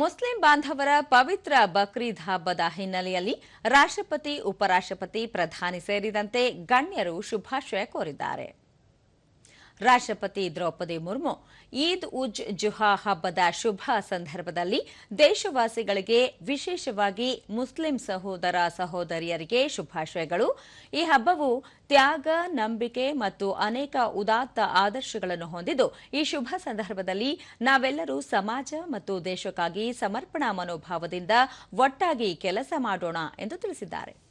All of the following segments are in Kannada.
ಮುಸ್ಲಿಂ ಬಾಂಧವರ ಪವಿತ್ರ ಬಕ್ರೀದ್ ಹಬ್ಬದ ಹಿನ್ನೆಲೆಯಲ್ಲಿ ರಾಷ್ಟ್ರಪತಿ ಉಪರಾಷ್ಟ್ರಪತಿ ಪ್ರಧಾನಿ ಸೇರಿದಂತೆ ಗಣ್ಯರು ಶುಭಾಶಯ ಕೋರಿದ್ದಾರೆ. ರಾಷ್ಟ್ರಪತಿ ದ್ರೌಪದಿ ಮುರ್ಮು ಈದ್ ಉಜ್ ಜುಹಾ ಹಬ್ಬದ ಶುಭ ಸಂದರ್ಭದಲ್ಲಿ ದೇಶವಾಸಿಗಳಿಗೆ ವಿಶೇಷವಾಗಿ ಮುಸ್ಲಿಂ ಸಹೋದರ ಸಹೋದರಿಯರಿಗೆ ಶುಭಾಶಯಗಳು. ಈ ಹಬ್ಬವು ತ್ಯಾಗ, ನಂಬಿಕೆ ಮತ್ತು ಅನೇಕ ಉದಾತ್ತ ಆದರ್ಶಗಳನ್ನು ಹೊಂದಿದ್ದು, ಈ ಶುಭ ಸಂದರ್ಭದಲ್ಲಿ ನಾವೆಲ್ಲರೂ ಸಮಾಜ ಮತ್ತು ದೇಶಕ್ಕಾಗಿ ಸಮರ್ಪಣಾ ಮನೋಭಾವದಿಂದ ಒಟ್ಟಾಗಿ ಕೆಲಸ ಮಾಡೋಣ ಎಂದು ತಿಳಿಸಿದ್ದಾರೆ.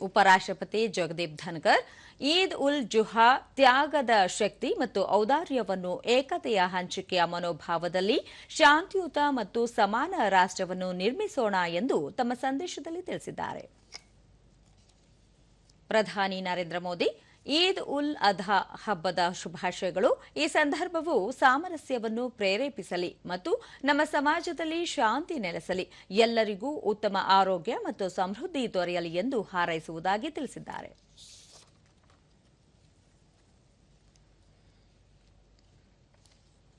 ಉಪರಾಷ್ಟ್ರಪತಿ ಜಗದೀಪ್ ಧನ್ಕರ್, ಈದ್ ಉಲ್ ಜುಹಾ ತ್ಯಾಗದ ಶಕ್ತಿ ಮತ್ತು ಔದಾರ್ಯವನ್ನು ಏಕತೆಯ ಹಂಚಿಕೆಯ ಮನೋಭಾವದಲ್ಲಿ ಶಾಂತಿಯುತ ಮತ್ತು ಸಮಾನ ರಾಷ್ಟ್ರವನ್ನು ನಿರ್ಮಿಸೋಣ ಎಂದು ತಮ್ಮ ಸಂದೇಶದಲ್ಲಿ ತಿಳಿಸಿದ್ದಾರೆ. ಪ್ರಧಾನಿ ನರೇಂದ್ರ ಮೋದಿ ಈದ್ ಉಲ್ ಅಧಾ ಹಬ್ಬದ ಶುಭಾಶಯಗಳು. ಈ ಸಂದರ್ಭವು ಸಾಮರಸ್ಯವನ್ನು ಪ್ರೇರೇಪಿಸಲಿ ಮತ್ತು ನಮ್ಮ ಸಮಾಜದಲ್ಲಿ ಶಾಂತಿ ನೆಲೆಸಲಿ. ಎಲ್ಲರಿಗೂ ಉತ್ತಮ ಆರೋಗ್ಯ ಮತ್ತು ಸಮೃದ್ಧಿ ದೊರೆಯಲಿ ಎಂದು ಹಾರೈಸುವುದಾಗಿ ತಿಳಿಸಿದ್ದಾರೆ.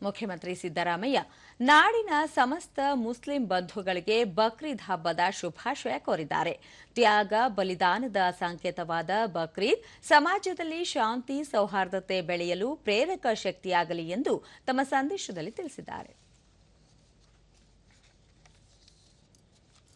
ಮುಖ್ಯಮಂತ್ರಿ ಸಿದ್ದರಾಮಯ್ಯ, ನಾಡಿನ ಸಮಸ್ತ ಮುಸ್ಲಿಂ ಬಂಧುಗಳಿಗೆ ಬಕ್ರೀದ್ ಹಬ್ಬದ ಶುಭಾಶಯ ಕೋರಿದ್ದಾರೆ. ತ್ಯಾಗ, ಬಲಿದಾನದ ಸಂಕೇತವಾದ ಬಕ್ರೀದ್ ಸಮಾಜದಲ್ಲಿ ಶಾಂತಿ, ಸೌಹಾರ್ದತೆ ಬೆಳೆಯಲು ಪ್ರೇರಕ ಶಕ್ತಿಯಾಗಲಿ ಎಂದು ತಮ್ಮ ಸಂದೇಶದಲ್ಲಿ ತಿಳಿಸಿದ್ದಾರೆ.